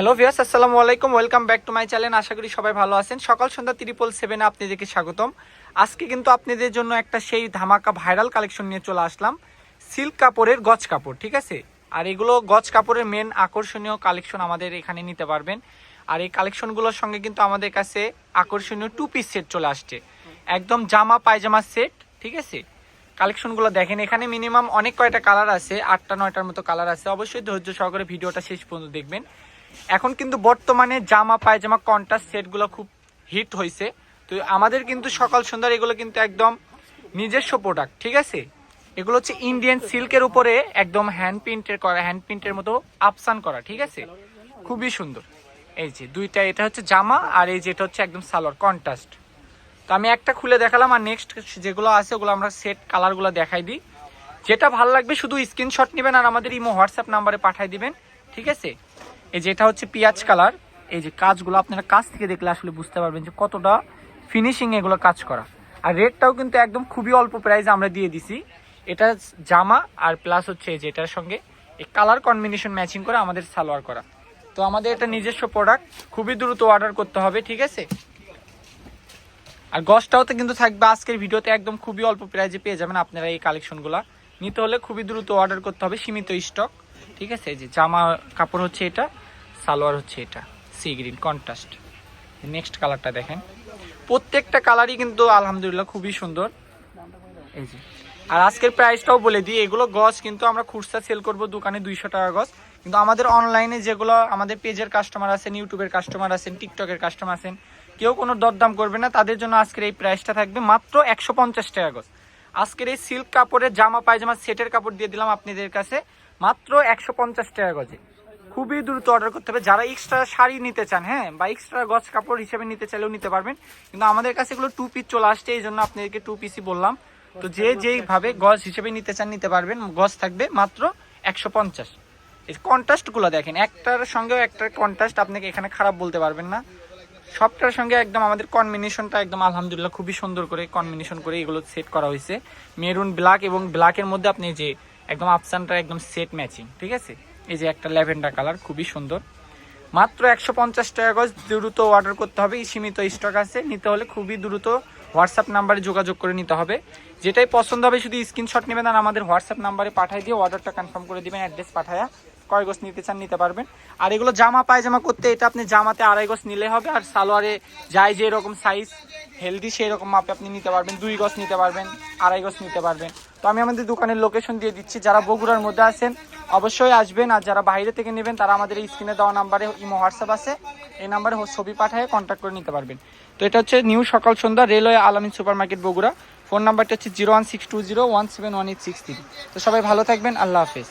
Hello ভিয়াস আসসালামু আলাইকুম, welcome back to my channel. আশা করি সবাই ভালো আছেন। সকাল সন্ধ্যা ত্রিপল সেভেনে আপনাদেরকে স্বাগতম। আজকে কিন্তু আপনাদের জন্য একটা সেই ধামাকা ভাইরাল কালেকশন নিয়ে চলে আসলাম। সিল্ক কাপড়ের গজ কাপড়, ঠিক আছে? আর এগুলো গজ কাপড়ের মেন আকর্ষণীয় কালেকশন আমাদের এখানে নিতে পারবেন। আর এই কালেকশনগুলোর সঙ্গে কিন্তু আমাদের কাছে আকর্ষণীয় টু পিস সেট চলে আসছে। একদম জামা, পায়জামা সেট ঠিক আছে? কালেকশনগুলো দেখেন, এখানে মিনিমাম অনেক কয়টা কালার আছে, আটটা, নয়টার মতো কালার আছে। অবশ্যই ধৈর্য সহকারে ভিডিওটা শেষ পর্যন্ত দেখবেন। এখন কিন্তু বর্তমানে জামা, পায়জামা, কন্ট্রাস্ট সেটগুলো খুব হিট হয়েছে তো আমাদের কিন্তু সকাল সন্ধ্যার এগুলো কিন্তু একদম নিজস্ব প্রোডাক্ট ঠিক আছে? এগুলো হচ্ছে ইন্ডিয়ান সিল্কের উপরে একদম হ্যান্ড প্রিন্টের করা হ্যান্ড প্রিন্টের মতো আপসান করা, ঠিক আছে? খুবই সুন্দর। এই যে দুইটা, এটা হচ্ছে জামা আর এই যেটা হচ্ছে একদম সালোয়ার, কন্ট্রাস্ট। তো আমি একটা খুলে দেখালাম আর নেক্সট যেগুলো আছে ওগুলো আমরা সেট কালারগুলো দেখাই দিই। যেটা ভালো লাগবে শুধু স্ক্রিনশট নেবেন আর আমাদের ইমো, হোয়াটসঅ্যাপ নাম্বারে পাঠিয়ে দিবেন, ঠিক আছে? এই যেটা হচ্ছে পেঁয়াজ কালার। এই যে কাজগুলো আপনারা কাজ থেকে দেখলে আসলে বুঝতে পারবেন যে কতটা ফিনিশিং এগুলো কাজ করা। আর রেটটাও কিন্তু একদম খুবই অল্প প্রাইসে আমরা দিয়ে দিছি। এটা জামা আর প্লাস হচ্ছে এই যে এটার সঙ্গে এই কালার কম্বিনেশন ম্যাচিং করে আমাদের সালোয়ার করা। তো আমাদের এটা নিজস্ব প্রোডাক্ট খুবই দ্রুত অর্ডার করতে হবে, ঠিক আছে? আর গসটাও তো কিন্তু থাকবে, আজকের ভিডিওতে একদম খুবই অল্প প্রাইজে পেয়ে যাবেন আপনারা এই কালেকশনগুলো। নিতে হলে খুবই দ্রুত অর্ডার করতে হবে, সীমিত স্টক ঠিক আছে? যে জামা কাপড় হচ্ছে এটা। সালোয়ার হচ্ছে এটা সি গ্রিন কন্ট্রাস্ট নেক্সট কালারটা দেখেন। প্রত্যেকটা কালারই কিন্তু আলহামদুলিল্লাহ খুবই সুন্দর। এই যে। আর আজকের প্রাইসটাও বলে দিই, এগুলো গজ কিন্তু আমরা খুচরা সেল করব দোকানে দুইশো টাকা গজ। কিন্তু আমাদের অনলাইনে যেগুলো আমাদের পেজের কাস্টমার আছেন ইউটিউবের কাস্টমার আছেন টিকটকের কাস্টমার আছেন, কেউ কোনো দরদাম করবে না, তাদের জন্য আজকের এই প্রাইসটা থাকবে মাত্র একশো পঞ্চাশ টাকা গজ। আজকের এই সিল্ক কাপড়ের জামা, পায়জামা সেটের কাপড় দিয়ে দিলাম আপনাদের কাছে, মাত্র একশো পঞ্চাশ টাকা গজে। খুবই দ্রুত অর্ডার করতে হবে। যারা এক্সট্রা শাড়ি নিতে চান হ্যাঁ বা এক্সট্রা গছ কাপড় হিসেবে নিতে চাইলেও নিতে পারবেন। কিন্তু আমাদের কাছে এগুলো টু পিস চলে আসছে, এই জন্য আপনাদেরকে টু পিসই বললাম। তো যে যেইভাবে গজ হিসেবে নিতে চান, নিতে পারবেন। গজ থাকবে মাত্র একশো পঞ্চাশ। এই কন্ট্রাস্টগুলো দেখেন, একটার সঙ্গেও একটার কন্ট্রাস্ট আপনাকে এখানে খারাপ বলতে পারবেন না। সবটার সঙ্গে একদম আমাদের কম্বিনেশনটা একদম আলহামদুলিল্লাহ খুবই সুন্দর করে কম্বিনেশন করে এগুলো সেট করা হয়েছে। মেরুন ব্ল্যাক এবং ব্ল্যাকের মধ্যে আপনি যে একদম আপসানটা একদম সেট ম্যাচিং ঠিক আছে? এই যে একটা ল্যাভেন্ডার কালার, খুবই সুন্দর। মাত্র একশো পঞ্চাশ টাকা গজ দ্রুত অর্ডার করতে হবে। সীমিত স্টক আছে। নিতে হলে খুবই দ্রুত হোয়াটসঅ্যাপ নাম্বারে যোগাযোগ করে নিতে হবে। যেটাই পছন্দ হবে, শুধু স্ক্রিনশট নেবেন আর আমাদের হোয়াটসঅ্যাপ নাম্বারে পাঠিয়ে দিয়ে অর্ডারটা কনফার্ম করে দিবেন অ্যাড্রেস পাঠায়া কয় গোছ নিতে চান নিতে পারবেন। আর এগুলো জামা, পায়জামা করতে এটা আপনি জামাতে আড়াই গোছ নিলে হবে আর সালোয়ারে যাই যে এরকম সাইজ হেলদি সেই রকম মাপে আপনি নিতে পারবেন। দুই গছ নিতে পারবেন, আড়াই গছ নিতে পারবেন। তো আমি আমাদের দোকানের লোকেশন দিয়ে দিচ্ছি। যারা বগুড়ার মধ্যে আছেন, অবশ্যই আসবেন আর যারা বাইরে থেকে নেবেন, তারা আমাদের এই স্ক্রিনে দেওয়া নাম্বারে ইমো হোয়াটসঅ্যাপ আছে। এই নাম্বারে ছবি পাঠায় কন্ট্যাক্ট করে নিতে পারবেন। তো এটা হচ্ছে new Sokal Sondhya, railway Alamin super market Bogura. Phone নাম্বারটা হচ্ছে zero one six two zero one seven one eight six three তো সবাই ভালো থাকবেন, আল্লাহ হাফেজ।